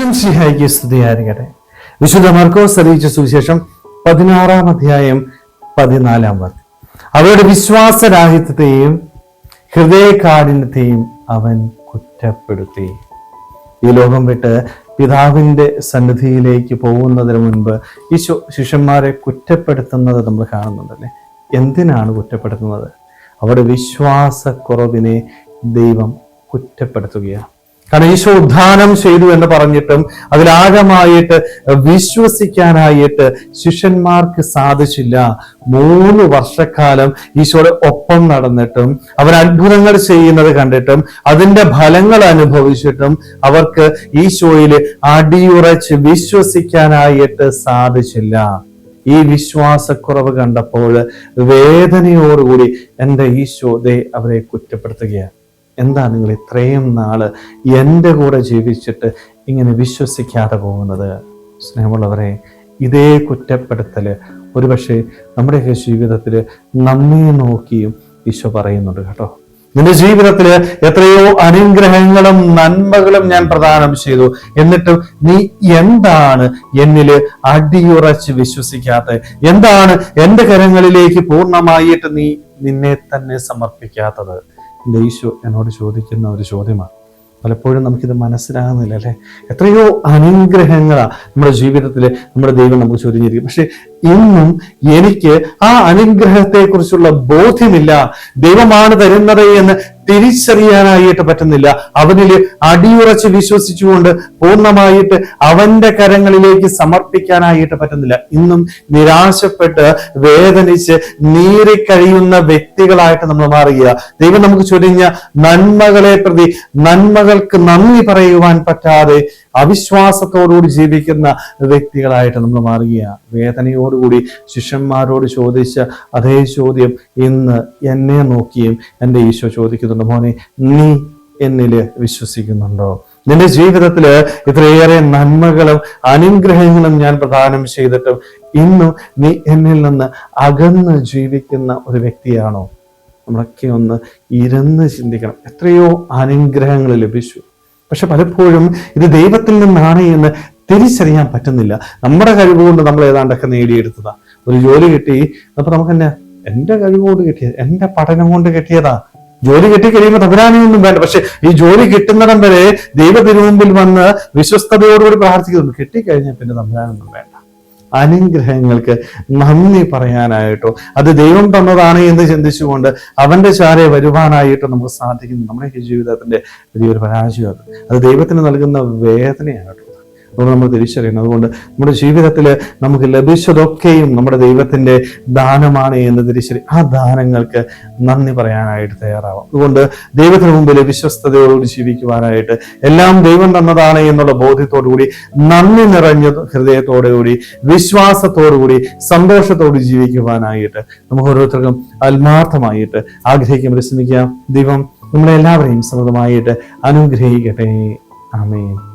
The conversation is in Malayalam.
ഈശ്വം സിഹായിക്ക് സ്തുതിയായിരിക്കട്ടെ വിശുദ്ധ മർക്കോസ് അറിയിച്ച സുവിശേഷം പതിനാറാം അധ്യായം പതിനാലാം വാക്യം. അവരുടെ വിശ്വാസരാഹിത്യത്തെയും ഹൃദയകാഠിന്യത്തെയും അവൻ കുറ്റപ്പെടുത്തി. ഈ ലോകം വിട്ട് പിതാവിന്റെ സന്നിധിയിലേക്ക് പോകുന്നതിന് മുൻപ് ഈ ശിഷ്യന്മാരെ കുറ്റപ്പെടുത്തുന്നത് നമ്മൾ കാണുന്നുണ്ടല്ലേ? എന്തിനാണ് കുറ്റപ്പെടുത്തുന്നത്? അവരുടെ വിശ്വാസക്കുറവിനെ ദൈവം കുറ്റപ്പെടുത്തുകയാണ്. കാരണം ഈശോ ഉദ്ധാനം ചെയ്തു എന്ന് പറഞ്ഞിട്ടും അതിലാഴമായിട്ട് വിശ്വസിക്കാനായിട്ട് ശിഷ്യന്മാർക്ക് സാധിച്ചില്ല. മൂന്ന് വർഷക്കാലം ഈശോയുടെ ഒപ്പം നടന്നിട്ടും അവർ അത്ഭുതങ്ങൾ ചെയ്യുന്നത് കണ്ടിട്ടും അതിന്റെ ഫലങ്ങൾ അനുഭവിച്ചിട്ടും അവർക്ക് ഈശോയിൽ അടിയുറച്ച് വിശ്വസിക്കാനായിട്ട് സാധിച്ചില്ല. ഈ വിശ്വാസക്കുറവ് കണ്ടപ്പോൾ വേദനയോടുകൂടി എന്റെ ഈശോ ദേ അവരെ കുറ്റപ്പെടുത്തുകയാണ്. എന്താ നിങ്ങൾ ഇത്രയും നാൾ എന്റെ കൂടെ ജീവിച്ചിട്ട് ഇങ്ങനെ വിശ്വസിക്കാതെ പോകുന്നത്? സ്നേഹമുള്ളവരെ ഇതേ കുറ്റപ്പെടുത്തൽ ഒരുപക്ഷെ നമ്മുടെയൊക്കെ ജീവിതത്തിൽ നമ്മെ നോക്കിയും ഈശോ പറയുന്നുണ്ട് കേട്ടോ. നിന്റെ ജീവിതത്തിൽ എത്രയോ അനുഗ്രഹങ്ങളും നന്മകളും ഞാൻ പ്രദാനം ചെയ്തു. എന്നിട്ടും നീ എന്താണ് എന്നിൽ അടിയുറച്ച് വിശ്വസിക്കാത്ത? എന്താണ് എന്റെ കരങ്ങളിലേക്ക് പൂർണമായിട്ട് നീ നിന്നെ തന്നെ സമർപ്പിക്കാത്തത്? ഈശോ എന്നോട് ചോദിക്കുന്ന ഒരു ചോദ്യമാണ്. പലപ്പോഴും നമുക്കിത് മനസ്സിലാകുന്നില്ല അല്ലേ? എത്രയോ അനുഗ്രഹങ്ങളാണ് നമ്മുടെ ജീവിതത്തിൽ നമ്മുടെ ദൈവം നമുക്ക് ചൊരിഞ്ഞിരിക്കും. പക്ഷെ ഇന്നും എനിക്ക് ആ അനുഗ്രഹത്തെക്കുറിച്ചുള്ള ബോധ്യമില്ല. ദൈവമാണ് തരുന്നത് എന്ന് തിരിച്ചറിയാനായിട്ട് പറ്റുന്നില്ല. അവനിൽ അടിയുറച്ച് വിശ്വസിച്ചുകൊണ്ട് പൂർണമായിട്ട് അവന്റെ കരങ്ങളിലേക്ക് സമർപ്പിക്കാനായിട്ട് പറ്റുന്നില്ല. ഇന്നും നിരാശപ്പെട്ട് വേദനിച്ച് നീറിക്കഴിയുന്ന വ്യക്തികളായിട്ട് നമ്മൾ മാറുക ദൈവം നമുക്ക് ചൊരിഞ്ഞ നന്മകളെ പ്രതി നന്മകൾക്ക് നന്ദി പറയുവാൻ പറ്റാതെ അവിശ്വാസത്തോടുകൂടി ജീവിക്കുന്ന വ്യക്തികളായിട്ട് നമ്മൾ മാറുകയാണ്. വേദനയോടുകൂടി ശിഷ്യന്മാരോട് ചോദിച്ച അതേ ചോദ്യം ഇന്ന് എന്നെ നോക്കിയും എന്റെ ഈശോ ചോദിക്കുന്നുണ്ട്. മോനെ നീ എന്നിൽ വിശ്വസിക്കുന്നുണ്ടോ? നിന്റെ ജീവിതത്തിൽ ഇത്രയേറെ നന്മകളും അനുഗ്രഹങ്ങളും ഞാൻ പ്രദാനം ചെയ്തിട്ടും ഇന്നും നീ എന്നിൽ നിന്ന് അകന്ന് ജീവിക്കുന്ന ഒരു വ്യക്തിയാണോ? നമ്മളൊക്കെ ഒന്ന് ഇരുന്ന് ചിന്തിക്കണം. എത്രയോ അനുഗ്രഹങ്ങൾ ലഭിച്ചു. പക്ഷെ പലപ്പോഴും ഇത് ദൈവത്തിൽ നിന്നാണ് എന്ന് തിരിച്ചറിയാൻ പറ്റുന്നില്ല. നമ്മുടെ കഴിവ് കൊണ്ട് നമ്മൾ ഏതാണ്ടൊക്കെ നേടിയെടുത്തതാ. ഒരു ജോലി കിട്ടി അപ്പൊ നമുക്ക് തന്നെ എന്റെ കഴിവ് കൊണ്ട് കിട്ടിയത് എന്റെ പഠനം കൊണ്ട് കിട്ടിയതാ. ജോലി കിട്ടി കഴിയുമ്പോൾ തമ്പുരാനൊന്നും വേണ്ട. പക്ഷെ ഈ ജോലി കിട്ടുന്നിടം വരെ ദൈവ മുമ്പിൽ വന്ന് വിശ്വസ്തയോടുകൂടി പ്രാർത്ഥിക്കുന്നുണ്ട് കിട്ടിക്കഴിഞ്ഞാൽ പിന്നെ തമ്പുരാനൊന്നും വേണ്ട. അനുഗ്രഹങ്ങൾക്ക് നന്ദി പറയാനായിട്ടോ. അത് ദൈവം തന്നതാണ് എന്ന് ചിന്തിച്ചുകൊണ്ട് അവന്റെ ചാരെ വരുവാനായിട്ടോ നമുക്ക് സാധിക്കുന്നു നമ്മുടെ ജീവിതത്തിന്റെ വലിയൊരു പരാജയം അത്. അത് ദൈവത്തിന് നൽകുന്ന വേദനയായിട്ടോ അതുകൊണ്ട് നമ്മൾ തിരിച്ചറിയണം. അതുകൊണ്ട് നമ്മുടെ ജീവിതത്തിൽ നമുക്ക് ലഭിച്ചതൊക്കെയും നമ്മുടെ ദൈവത്തിന്റെ ദാനമാണ് എന്ന് തിരിച്ചറി ആ ദാനങ്ങൾക്ക് നന്ദി പറയാനായിട്ട് തയ്യാറാവാം. അതുകൊണ്ട് ദൈവത്തിന് മുമ്പിൽ വിശ്വസ്തയോടുകൂടി ജീവിക്കുവാനായിട്ട് എല്ലാം ദൈവം തന്നതാണ് എന്നുള്ള ബോധ്യത്തോടുകൂടി നന്ദി നിറഞ്ഞ ഹൃദയത്തോടുകൂടി വിശ്വാസത്തോടുകൂടി സന്തോഷത്തോട് ജീവിക്കുവാനായിട്ട് നമുക്ക് ഓരോരുത്തർക്കും ആത്മാർത്ഥമായിട്ട് ആഗ്രഹിക്കാൻ പരിശ്രമിക്കാം. ദൈവം നമ്മളെല്ലാവരെയും സമൃദ്ധമായിട്ട് അനുഗ്രഹിക്കട്ടെ. ആമേൻ.